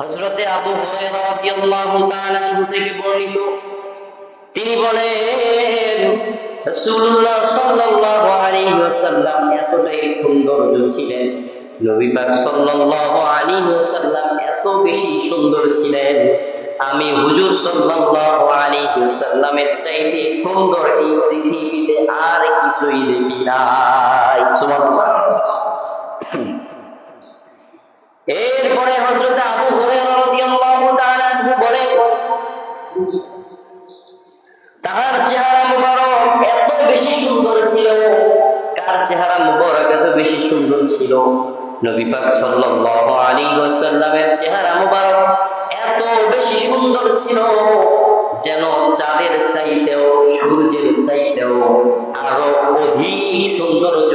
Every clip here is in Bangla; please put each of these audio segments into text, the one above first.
হযরতে আবু থেকে বর্ণিত। তিনি বলেন, রাসূলুল্লাহ সাল্লাল্লাহু আলাইহি ওয়াসাল্লাম এতটাই ছিলেন। নবী পাক সাল্লাল্লাহু আলাইহি ওয়াসাল্লাম এত বেশি সুন্দর ছিলেন। আমি হুজুর সাল্লাল্লাহু আলাইহি ওয়াসাল্লামের চাইতে সুন্দর এই পৃথিবীতে আর কিছুই দেখি নাই। সুবহানাল্লাহ। এরপরে হযরত আবু হুরায়রা বলেন তাহার চেহারা মুবারক এত বেশি সুন্দর ছিল। কার চেহারা মুবারক এত বেশি সুন্দর ছিল? নবী পাক সাল্লাল্লাহু আলাইহি ওয়াসাল্লামের চেহারা মুবারক এত বেশি সুন্দর ছিল যেন চাঁদের চাইতেও সূর্যের চাইতেও আরও অধিক সৌন্দর্য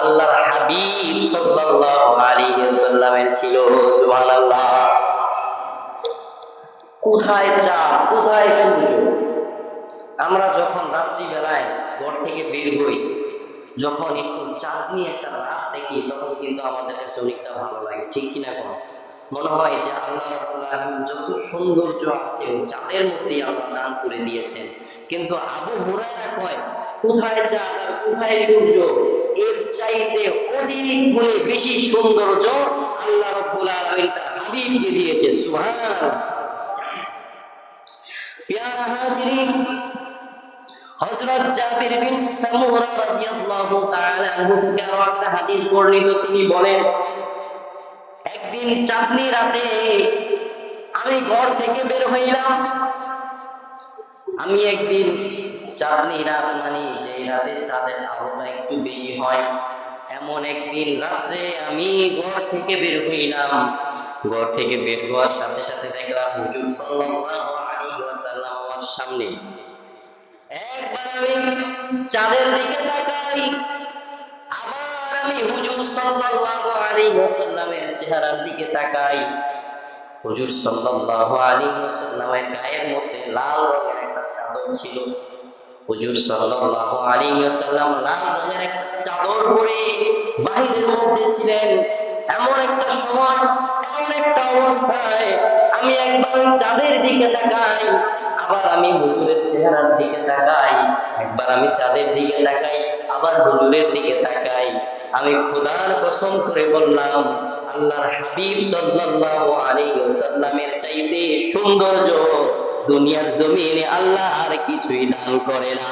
আল্লাহর হাবিব সাল্লাল্লাহু আলাইহি ওয়াসাল্লামের ছিল, সুবহানাল্লাহ। কোথায় চাঁদ, কোথায় সূর্য? আমরা যখন রাত্রিবেলায় ঘর থেকে বের হই, যখন একটু চাঁদনি একটা রাত দেখি, তখন কিন্তু আমাদের কাছে অনেকটা ভালো লাগে, ঠিক কিনা কোনো? মনে হয় যে আল্লাহ যত সৌন্দর্য আছে চাঁদের মধ্যেই আল্লাহ দান করে দিয়েছেন। কিন্তু আবু হুরায়রা কয়, কোথায় চাঁদ কোথায় সূর্য? এর চাইতে অধিক গুণে বেশি সৌন্দর্য আল্লাহ রাব্বুল আলামিন তার হাবিবকে দিয়েছে, সুবহানাল্লাহ। প্যারা হাজিরিন হযরত জাবির বিন সামুরা রাদিয়াল্লাহু তাআলা আনহু থেকে আরও একটা হাদিস বর্ণিত, তিনি বলেন, একদিন চাঁদনি রাতে আমি ঘর থেকে বের হইলাম আমি একদিন চাঁদনি রাত, মানি যে রাতে চাঁদের আলোটা একটু বেশি হয়, এমন একদিন রাত্রে আমি ঘর থেকে বের হইলাম। ঘর থেকে বের হওয়ার সাথে সাথে দেখলাম হুজুর সাল্লাল্লাহু আলাইহি ওয়াসাল্লাম আমার সামনে। একবার আমি চাঁদের দিকে তাকাই, আবার আমি হুজুর সাল্লাল্লাহু আলাইহি ওয়াসাল্লামের চেহারার দিকে তাকাই। হুজুর সাল্লাল্লাহু আলাইহি ওয়াসাল্লামের গায়ের মধ্যে লাল রঙের চাদর ছিল। হুজুর সাল্লাল্লাহু আলাইহি ওয়াসাল্লাম লাল রঙের একটা চাদর পরে বাহিরের মধ্যে ছিলেন। এমন একটা সময়, এমন একটা অবস্থায় আমি একবার চাঁদের দিকে তাকাই, আবার আমি হুজুরের চেহারার দিকে তাকাই, একবার আমি চাঁদের দিকে তাকাই, আবার হুজুরের দিকে তাকাই। আমি খোদার কসম করে বললাম, আল্লাহর হাবিব সাল্লাল্লাহু আলাইহি ওয়াসাল্লামের চাইতে সৌন্দর্য দুনিয়ার জমিনে আল্লাহ আর কিছুই দান করে না